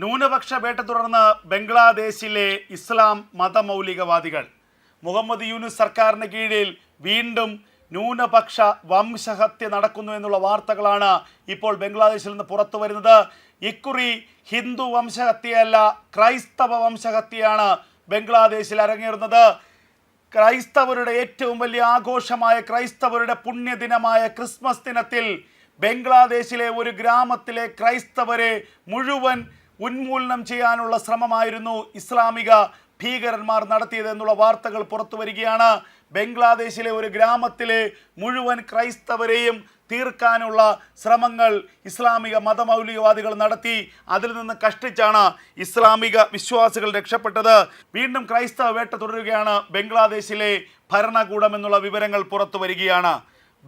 ന്യൂനപക്ഷ വേട്ട തുടർന്ന് ബംഗ്ലാദേശിലെ ഇസ്ലാം മതമൗലികവാദികൾ. മുഹമ്മദ് യൂനുസ് സർക്കാരിന് കീഴിൽ വീണ്ടും ന്യൂനപക്ഷ വംശഹത്യ നടക്കുന്നു എന്നുള്ള വാർത്തകളാണ് ഇപ്പോൾ ബംഗ്ലാദേശിൽ നിന്ന് പുറത്തു വരുന്നത്. ഇക്കുറി ഹിന്ദു വംശഹത്യയല്ല ക്രൈസ്തവ വംശഹത്യയാണ് ബംഗ്ലാദേശിൽ അരങ്ങേറുന്നത്. ക്രൈസ്തവരുടെ ഏറ്റവും വലിയ ആഘോഷമായ ക്രൈസ്തവരുടെ പുണ്യദിനമായ ക്രിസ്മസ് ദിനത്തിൽ ബംഗ്ലാദേശിലെ ഒരു ഗ്രാമത്തിലെ ക്രൈസ്തവരെ മുഴുവൻ ഉന്മൂലനം ചെയ്യാനുള്ള ശ്രമമായിരുന്നു ഇസ്ലാമിക ഭീകരന്മാർ നടത്തിയത് എന്നുള്ള വാർത്തകൾ പുറത്തു വരികയാണ്. ബംഗ്ലാദേശിലെ ഒരു ഗ്രാമത്തിലെ മുഴുവൻ ക്രൈസ്തവരെയും തീർക്കാനുള്ള ശ്രമങ്ങൾ ഇസ്ലാമിക മതമൗലികവാദികൾ നടത്തി. അതിൽ നിന്ന് കഷ്ടിച്ചാണ് ഇസ്ലാമിക വിശ്വാസികൾ രക്ഷപ്പെട്ടത്. വീണ്ടും ക്രൈസ്തവ വേട്ട തുടരുകയാണ് ബംഗ്ലാദേശിലെ ഭരണകൂടം എന്നുള്ള വിവരങ്ങൾ പുറത്തു വരികയാണ്.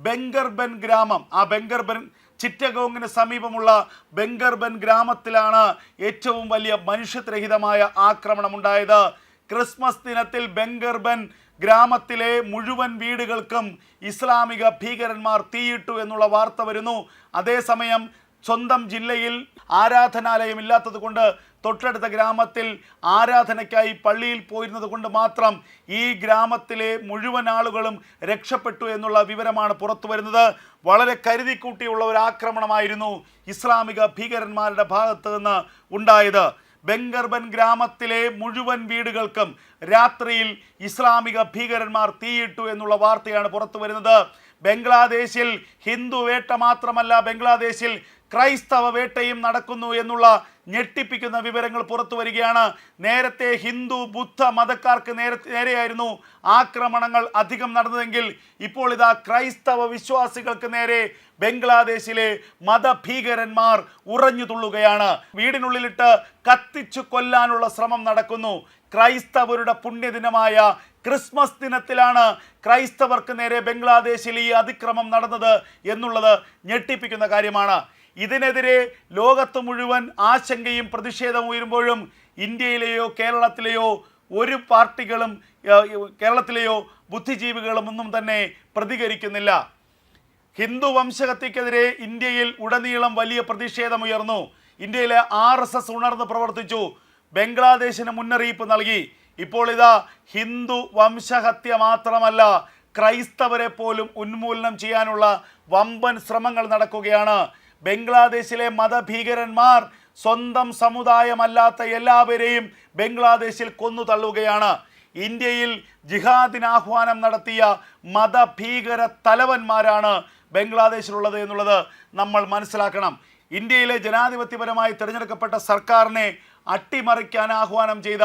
ബെങ്കർബൻ ഗ്രാമം ആ ബെങ്കർബൻ ചിറ്റഗോങ്ങിന് സമീപമുള്ള ബെങ്കർബൻ ഗ്രാമത്തിലാണ് ഏറ്റവും വലിയ മനുഷ്യരഹിതമായ ആക്രമണം ഉണ്ടായത് ക്രിസ്മസ് ദിനത്തിൽ ബെങ്കർബൻ ഗ്രാമത്തിലെ മുഴുവൻ വീടുകൾക്കും ഇസ്ലാമിക ഭീകരന്മാർ തീയിട്ടു എന്നുള്ള വാർത്ത വരുന്നു. അതേസമയം സ്വന്തം ജില്ലയിൽ ആരാധനാലയം ഇല്ലാത്തത് കൊണ്ട് തൊട്ടടുത്ത ഗ്രാമത്തിൽ ആരാധനയ്ക്കായി പള്ളിയിൽ പോയിരുന്നത് കൊണ്ട് മാത്രം ഈ ഗ്രാമത്തിലെ മുഴുവൻ ആളുകളും രക്ഷപ്പെട്ടു എന്നുള്ള വിവരമാണ് പുറത്തു വരുന്നത്. വളരെ കരുതിക്കൂട്ടിയുള്ള ഒരു ആക്രമണമായിരുന്നു ഇസ്ലാമിക ഭീകരന്മാരുടെ ഭാഗത്ത് നിന്ന് ഉണ്ടായത്. ബെങ്കർബൻ ഗ്രാമത്തിലെ മുഴുവൻ വീടുകൾക്കും രാത്രിയിൽ ഇസ്ലാമിക ഭീകരന്മാർ തീയിട്ടു എന്നുള്ള വാർത്തയാണ് പുറത്തു വരുന്നത്. ബംഗ്ലാദേശിൽ ഹിന്ദു വേട്ട മാത്രമല്ല ബംഗ്ലാദേശിൽ ക്രൈസ്തവ വേട്ടയും നടക്കുന്നു എന്നുള്ള ഞെട്ടിപ്പിക്കുന്ന വിവരങ്ങൾ പുറത്തു വരികയാണ്. നേരത്തെ ഹിന്ദു ബുദ്ധ മതക്കാർക്ക് നേരെ നേരെയായിരുന്നു ആക്രമണങ്ങൾ അധികം നടന്നതെങ്കിൽ ഇപ്പോൾ ഇതാ ക്രൈസ്തവ വിശ്വാസികൾക്ക് നേരെ ബംഗ്ലാദേശിലെ മതഭീകരന്മാർ ഉറഞ്ഞു തുള്ളുകയാണ്. വീടിനുള്ളിലിട്ട് കത്തിച്ചു കൊല്ലാനുള്ള ശ്രമം നടക്കുന്നു. ക്രൈസ്തവരുടെ പുണ്യദിനമായ ക്രിസ്മസ് ദിനത്തിലാണ് ക്രൈസ്തവർക്ക് നേരെ ബംഗ്ലാദേശിൽ ഈ അതിക്രമം നടന്നത് എന്നുള്ളത് ഞെട്ടിപ്പിക്കുന്ന കാര്യമാണ്. ഇതിനെതിരെ ലോകത്ത് മുഴുവൻ ആശങ്കയും പ്രതിഷേധവും ഉയരുമ്പോഴും ഇന്ത്യയിലെയോ കേരളത്തിലെയോ ഒരു പാർട്ടികളും കേരളത്തിലെയോ ബുദ്ധിജീവികളും ഒന്നും തന്നെ പ്രതികരിക്കുന്നില്ല. ഹിന്ദു വംശഹത്യക്കെതിരെ ഇന്ത്യയിൽ ഉടനീളം വലിയ പ്രതിഷേധമുയർന്നു ഇന്ത്യയിലെ ആർ എസ് എസ് ഉണർന്ന് പ്രവർത്തിച്ചു. ബംഗ്ലാദേശിന് മുന്നറിയിപ്പ് നൽകി. ഇപ്പോൾ ഇതാ ഹിന്ദു വംശഹത്യ മാത്രമല്ല ക്രൈസ്തവരെ പോലും ഉന്മൂലനം ചെയ്യാനുള്ള വമ്പൻ ശ്രമങ്ങൾ നടക്കുകയാണ്. ബംഗ്ലാദേശിലെ മതഭീകരന്മാർ സ്വന്തം സമുദായമല്ലാത്ത എല്ലാവരെയും ബംഗ്ലാദേശിൽ കൊന്നു തള്ളുകയാണ്. ഇന്ത്യയിൽ ജിഹാദിനാഹ്വാനം നടത്തിയ മതഭീകര തലവന്മാരാണ് ബംഗ്ലാദേശിലുള്ളത് എന്നുള്ളത് നമ്മൾ മനസ്സിലാക്കണം. ഇന്ത്യയിലെ ജനാധിപത്യപരമായി തിരഞ്ഞെടുക്കപ്പെട്ട സർക്കാരിനെ അട്ടിമറിക്കാൻ ആഹ്വാനം ചെയ്ത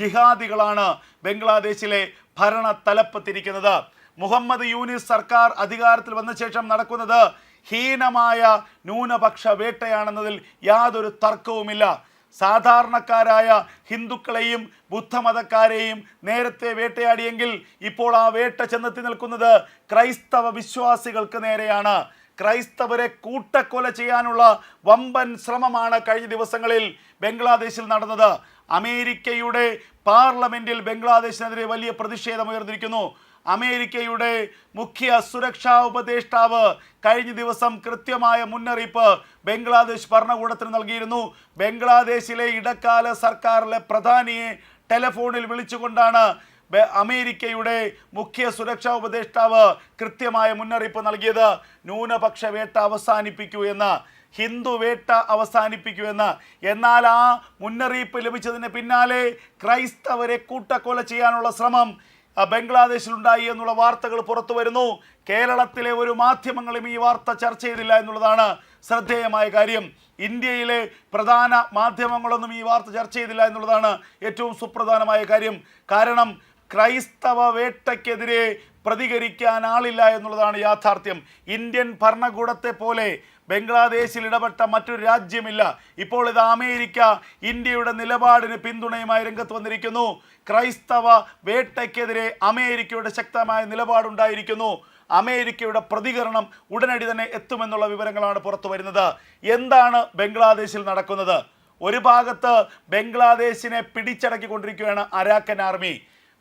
ജിഹാദികളാണ് ബംഗ്ലാദേശിലെ ഭരണ തലപ്പത്തിരിക്കുന്നത്. മുഹമ്മദ് യൂനിസ് സർക്കാർ അധികാരത്തിൽ വന്ന ശേഷം നടക്കുന്നത് ഹീനമായ ന്യൂനപക്ഷ വേട്ടയാണെന്നതിൽ യാതൊരു തർക്കവുമില്ല. സാധാരണക്കാരായ ഹിന്ദുക്കളെയും ബുദ്ധമതക്കാരെയും നേരത്തെ വേട്ടയാടിയെങ്കിൽ ഇപ്പോൾ ആ വേട്ട ചെന്നെത്തി നിൽക്കുന്നത് ക്രൈസ്തവ വിശ്വാസികൾക്ക് നേരെയാണ്. ക്രൈസ്തവരെ കൂട്ടക്കൊല ചെയ്യാനുള്ള വമ്പൻ ശ്രമമാണ് കഴിഞ്ഞ ദിവസങ്ങളിൽ ബംഗ്ലാദേശിൽ നടന്നത്. അമേരിക്കയുടെ പാർലമെന്റിൽ ബംഗ്ലാദേശിനെതിരെ വലിയ പ്രതിഷേധം ഉയർന്നിരിക്കുന്നു. അമേരിക്കയുടെ മുഖ്യ സുരക്ഷാ ഉപദേഷ്ടാവ് കഴിഞ്ഞ ദിവസം കൃത്യമായ മുന്നറിയിപ്പ് ബംഗ്ലാദേശ് ഭരണകൂടത്തിന് നൽകിയിരുന്നു. ബംഗ്ലാദേശിലെ ഇടക്കാല സർക്കാരിലെ പ്രധാനിയെ ടെലഫോണിൽ വിളിച്ചുകൊണ്ടാണ് അമേരിക്കയുടെ മുഖ്യ സുരക്ഷാ ഉപദേഷ്ടാവ് കൃത്യമായ മുന്നറിയിപ്പ് നൽകിയത്. ന്യൂനപക്ഷ വേട്ട അവസാനിപ്പിക്കൂ എന്ന് ഹിന്ദു വേട്ട അവസാനിപ്പിക്കൂ എന്ന്. എന്നാൽ ആ മുന്നറിയിപ്പ് ലഭിച്ചതിന് പിന്നാലെ ക്രൈസ്തവരെ കൂട്ടക്കൊല ചെയ്യാനുള്ള ശ്രമം ബംഗ്ലാദേശിലുണ്ടായി എന്നുള്ള വാർത്തകൾ പുറത്തു വരുന്നു. കേരളത്തിലെ ഒരു മാധ്യമങ്ങളും ഈ വാർത്ത ചർച്ച ചെയ്തില്ല എന്നുള്ളതാണ് ശ്രദ്ധേയമായ കാര്യം. ഇന്ത്യയിലെ പ്രധാന മാധ്യമങ്ങളൊന്നും ഈ വാർത്ത ചർച്ച ചെയ്തില്ല എന്നുള്ളതാണ് ഏറ്റവും സുപ്രധാനമായ കാര്യം. കാരണം ക്രൈസ്തവ വേട്ടയ്ക്കെതിരെ പ്രതികരിക്കാൻ ആളില്ല എന്നുള്ളതാണ് യാഥാർത്ഥ്യം. ഇന്ത്യൻ ഭരണകൂടത്തെ പോലെ ബംഗ്ലാദേശിൽ ഇടപെട്ട മറ്റൊരു രാജ്യമില്ല. ഇപ്പോൾ ഇത് അമേരിക്ക ഇന്ത്യയുടെ നിലപാടിന് പിന്തുണയുമായി രംഗത്ത് വന്നിരിക്കുന്നു. ക്രൈസ്തവ വേട്ടയ്ക്കെതിരെ അമേരിക്കയുടെ ശക്തമായ നിലപാടുണ്ടായിരിക്കുന്നു. അമേരിക്കയുടെ പ്രതികരണം ഉടനടി തന്നെ എത്തുമെന്നുള്ള വിവരങ്ങളാണ് പുറത്തു വരുന്നത്. എന്താണ് ബംഗ്ലാദേശിൽ നടക്കുന്നത്? ഒരു ഭാഗത്ത് ബംഗ്ലാദേശിനെ പിടിച്ചടക്കിക്കൊണ്ടിരിക്കുകയാണ് അരാക്കൻ ആർമി.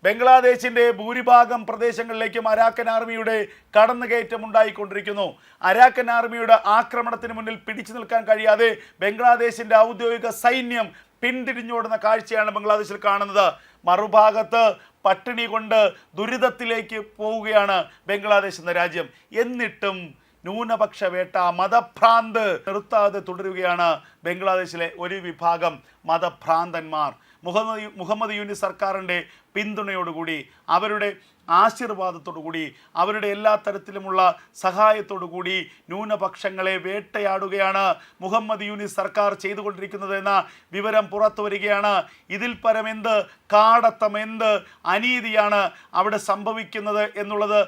ബംഗ്ലാദേശിന്റെ ഭൂരിഭാഗം പ്രദേശങ്ങളിലേക്കും അരാക്കൻ ആർമിയുടെ കടന്നുകയറ്റം ഉണ്ടായിക്കൊണ്ടിരിക്കുന്നു അരാക്കൻ ആർമിയുടെ ആക്രമണത്തിന് മുന്നിൽ പിടിച്ചു നിൽക്കാൻ കഴിയാതെ ബംഗ്ലാദേശിന്റെ ഔദ്യോഗിക സൈന്യം പിന്തിരിഞ്ഞോടുന്ന കാഴ്ചയാണ് ബംഗ്ലാദേശിൽ കാണുന്നത്. മറുഭാഗത്ത് പട്ടിണി കൊണ്ട് ദുരിതത്തിലേക്ക് പോവുകയാണ് ബംഗ്ലാദേശ് എന്ന രാജ്യം. എന്നിട്ടും ന്യൂനപക്ഷ വേട്ട മതഭ്രാന്ത് നിർത്താതെ തുടരുകയാണ് ബംഗ്ലാദേശിലെ ഒരു വിഭാഗം മതഭ്രാന്തന്മാർ. മുഹമ്മദ് മുഹമ്മദ് യൂനിസ് സർക്കാരിന്റെ പിന്തുണയോടുകൂടി അവരുടെ ആശീർവാദത്തോടുകൂടി അവരുടെ എല്ലാ തരത്തിലുമുള്ള സഹായത്തോടുകൂടി ന്യൂനപക്ഷങ്ങളെ വേട്ടയാടുകയാണ് മുഹമ്മദ് യൂനി സർക്കാർ ചെയ്തുകൊണ്ടിരിക്കുന്നത് എന്ന വിവരം പുറത്തു വരികയാണ്. ഇതിൽ പരമെന്ത് എന്ത് കാടത്തം എന്ത് അനീതിയാണ് അവിടെ സംഭവിക്കുന്നത് എന്നുള്ളത്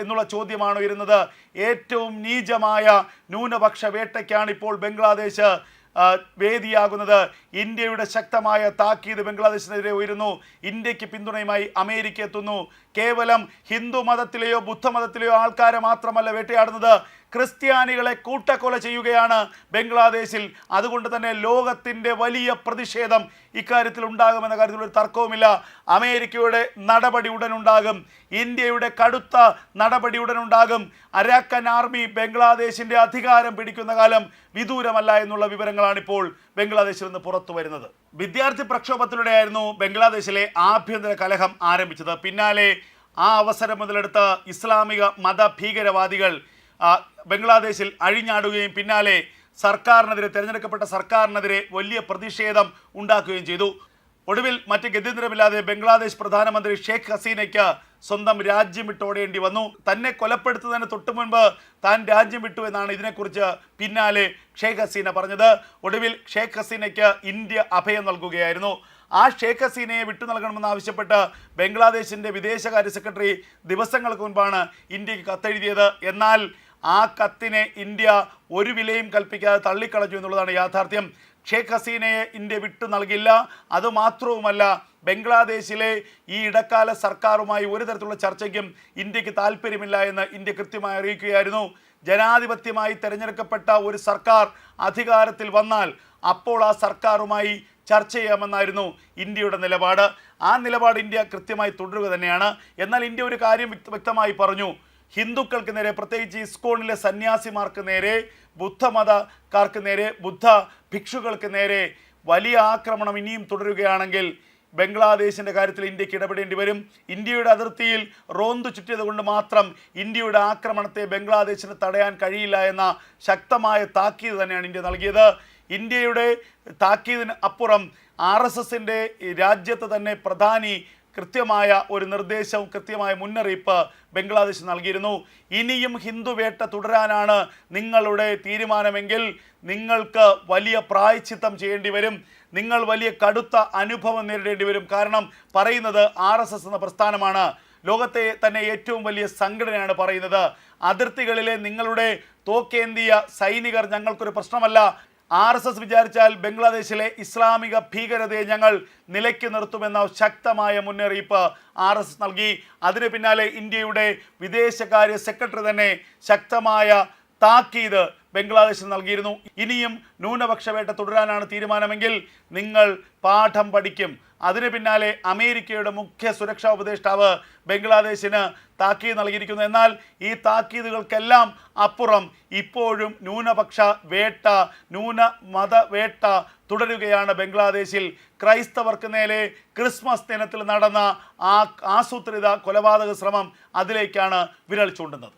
എന്നുള്ള ചോദ്യമാണ് ഉയരുന്നത്. ഏറ്റവും നീചമായ ന്യൂനപക്ഷ വേട്ടയ്ക്കാണ് ഇപ്പോൾ ബംഗ്ലാദേശ് വേദിയാകുന്നത് ഇന്ത്യയുടെ ശക്തമായ താക്കീത് ബംഗ്ലാദേശിനെതിരെ ഉയരുന്നു. ഇന്ത്യയ്ക്ക് പിന്തുണയുമായി അമേരിക്ക എത്തുന്നു. കേവലം ഹിന്ദു മതത്തിലെയോ ബുദ്ധമതത്തിലെയോ ആൾക്കാരെ മാത്രമല്ല വേട്ടയാടുന്നത്. ക്രിസ്ത്യാനികളെ കൂട്ടക്കൊല ചെയ്യുകയാണ് ബംഗ്ലാദേശിൽ. അതുകൊണ്ട് തന്നെ ലോകത്തിന്റെ വലിയ പ്രതിഷേധം ഇക്കാര്യത്തിൽ ഉണ്ടാകുമെന്ന കാര്യത്തിൽ ഒരു തർക്കവുമില്ല. അമേരിക്കയുടെ നടപടി ഉടനുണ്ടാകും. ഇന്ത്യയുടെ കടുത്ത നടപടി ഉടനുണ്ടാകും. അരാക്കൻ ആർമി ബംഗ്ലാദേശിന്റെ അധികാരം പിടിക്കുന്ന കാലം വിദൂരമല്ല എന്നുള്ള വിവരങ്ങളാണിപ്പോൾ ബംഗ്ലാദേശിൽ നിന്ന് പുറത്തു വരുന്നത്. വിദ്യാർത്ഥി പ്രക്ഷോഭത്തിലൂടെയായിരുന്നു ബംഗ്ലാദേശിലെ ആഭ്യന്തര കലഹം ആരംഭിച്ചത്. പിന്നാലെ ആ അവസരം മുതലെടുത്ത് ഇസ്ലാമിക മത ഭീകരവാദികൾ ബംഗ്ലാദേശിൽ അഴിഞ്ഞാടുകയും പിന്നാലെ സർക്കാരിനെതിരെ തിരഞ്ഞെടുക്കപ്പെട്ട സർക്കാരിനെതിരെ വലിയ പ്രതിഷേധം ഉണ്ടാക്കുകയും ചെയ്തു. ഒടുവിൽ മറ്റ് ഗതിന്ദ്രമില്ലാതെ ബംഗ്ലാദേശ് പ്രധാനമന്ത്രി ഷെയ്ഖ് ഹസീനയ്ക്ക് സ്വന്തം രാജ്യം വിട്ടോടേണ്ടി വന്നു. തന്നെ കൊലപ്പെടുത്തുന്നതിന് തൊട്ടു മുൻപ് താൻ രാജ്യം വിട്ടു എന്നാണ് ഇതിനെക്കുറിച്ച് പിന്നാലെ ഷെയ്ഖ് ഹസീന പറഞ്ഞത്. ഒടുവിൽ ഷെയ്ഖ് ഹസീനയ്ക്ക് ഇന്ത്യ അഭയം നൽകുകയായിരുന്നു. ആ ഷെയ്ഖ് ഹസീനയെ വിട്ടു നൽകണമെന്ന് ആവശ്യപ്പെട്ട് ബംഗ്ലാദേശിന്റെ വിദേശകാര്യ സെക്രട്ടറി ദിവസങ്ങൾക്ക് മുൻപാണ് ഇന്ത്യയ്ക്ക് കത്തെഴുതിയത്. എന്നാൽ ആ കത്തിനെ ഇന്ത്യ ഒരു വിലയും കൽപ്പിക്കാതെ തള്ളിക്കളഞ്ഞു എന്നുള്ളതാണ് യാഥാർത്ഥ്യം. ഷേഖ് ഹസീനയെ ഇന്ത്യ വിട്ടു നൽകില്ല. അതുമാത്രവുമല്ല ബംഗ്ലാദേശിലെ ഈ ഇടക്കാല സർക്കാരുമായി ഒരു തരത്തിലുള്ള ചർച്ചയ്ക്കും ഇന്ത്യയ്ക്ക് താല്പര്യമില്ല എന്ന് ഇന്ത്യ കൃത്യമായി അറിയിക്കുകയായിരുന്നു. ജനാധിപത്യമായി തിരഞ്ഞെടുക്കപ്പെട്ട ഒരു സർക്കാർ അധികാരത്തിൽ വന്നാൽ അപ്പോൾ ആ സർക്കാരുമായി ചർച്ച ചെയ്യാമെന്നായിരുന്നു ഇന്ത്യയുടെ നിലപാട്. ആ നിലപാട് ഇന്ത്യ കൃത്യമായി തുടരുക തന്നെയാണ്. എന്നാൽ ഇന്ത്യ ഒരു കാര്യം വ്യക്തമായി പറഞ്ഞു. ഹിന്ദുക്കൾക്ക് നേരെ പ്രത്യേകിച്ച് ഇസ്കോണിലെ സന്യാസിമാർക്ക് നേരെ ബുദ്ധമതക്കാർക്ക് നേരെ ബുദ്ധ ഭിക്ഷുക്കൾക്ക് നേരെ വലിയ ആക്രമണം ഇനിയും തുടരുകയാണെങ്കിൽ ബംഗ്ലാദേശിന്റെ കാര്യത്തിൽ ഇന്ത്യയ്ക്ക് ഇടപെടേണ്ടി വരും. ഇന്ത്യയുടെ അതിർത്തിയിൽ റോന്തു ചുറ്റിയത് കൊണ്ട് മാത്രം ഇന്ത്യയുടെ ആക്രമണത്തെ ബംഗ്ലാദേശിന് തടയാൻ കഴിയില്ല എന്ന ശക്തമായ താക്കീത് തന്നെയാണ് ഇന്ത്യ നൽകിയത്. ഇന്ത്യയുടെ താക്കീതിന് അപ്പുറം ആർ എസ് എസിന്റെ രാജ്യത്ത് തന്നെ പ്രധാനി കൃത്യമായ ഒരു നിർദ്ദേശവും കൃത്യമായ മുന്നറിയിപ്പ് ബംഗ്ലാദേശ് നൽകിയിരുന്നു. ഇനിയും ഹിന്ദു വേട്ട തുടരാനാണ് നിങ്ങളുടെ തീരുമാനമെങ്കിൽ നിങ്ങൾക്ക് വലിയ പ്രായച്ചിത്തം ചെയ്യേണ്ടി വരും. നിങ്ങൾ വലിയ കടുത്ത അനുഭവം നേരിടേണ്ടി വരും. കാരണം പറയുന്നത് ആർ എന്ന പ്രസ്ഥാനമാണ്. ലോകത്തെ തന്നെ ഏറ്റവും വലിയ സംഘടനയാണ് പറയുന്നത്. അതിർത്തികളിലെ നിങ്ങളുടെ തോക്കേന്തിയ സൈനികർ ഞങ്ങൾക്കൊരു പ്രശ്നമല്ല. ആർ എസ് എസ് വിചാരിച്ചാൽ ബംഗ്ലാദേശിലെ ഇസ്ലാമിക ഭീകരതയെ ഞങ്ങൾ നിലയ്ക്ക് നിർത്തുമെന്ന ശക്തമായ മുന്നറിയിപ്പ് ആർ എസ് എസ് നൽകി. അതിന് പിന്നാലെ ഇന്ത്യയുടെ വിദേശകാര്യ സെക്രട്ടറി തന്നെ ശക്തമായ താക്കീത് ബംഗ്ലാദേശിന് നൽകിയിരുന്നു. ഇനിയും ന്യൂനപക്ഷ വേട്ട തുടരാനാണ് തീരുമാനമെങ്കിൽ നിങ്ങൾ പാഠം പഠിക്കും. അതിന് പിന്നാലെ അമേരിക്കയുടെ മുഖ്യ സുരക്ഷാ ഉപദേഷ്ടാവ് ബംഗ്ലാദേശിന് താക്കീത് നൽകിയിരിക്കുന്നു. എന്നാൽ ഈ താക്കീതുകൾക്കെല്ലാം അപ്പുറം ഇപ്പോഴും ന്യൂനപക്ഷ വേട്ട ന്യൂന മതവേട്ട തുടരുകയാണ് ബംഗ്ലാദേശിൽ. ക്രൈസ്തവർക്ക് നേരെ ക്രിസ്മസ് ദിനത്തിൽ നടന്ന ആ ആസൂത്രിത കൊലപാതക ശ്രമം അതിലേക്കാണ് വിരൽ ചൂണ്ടുന്നത്.